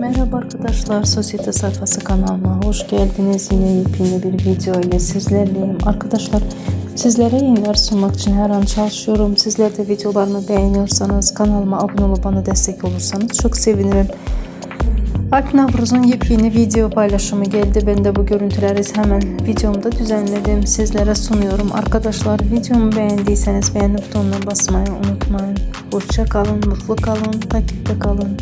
Merhaba arkadaşlar, Sosyete Sayfası kanalıma hoş geldiniz. Yine yepyeni bir video ile sizlerleyim. Arkadaşlar sizlere yayınlar sunmak için her an çalışıyorum. Sizler de videolarımı beğeniyorsanız kanalıma abone olup bana destek olursanız çok sevinirim. Alp Navruz'un yepyeni video paylaşımı geldi. Ben de bu görüntüleri hemen videomda düzenledim. Sizlere sunuyorum. Arkadaşlar videomu beğendiyseniz beğeni butonuna basmayı unutmayın. Hoşça kalın, mutlu kalın, takipte kalın.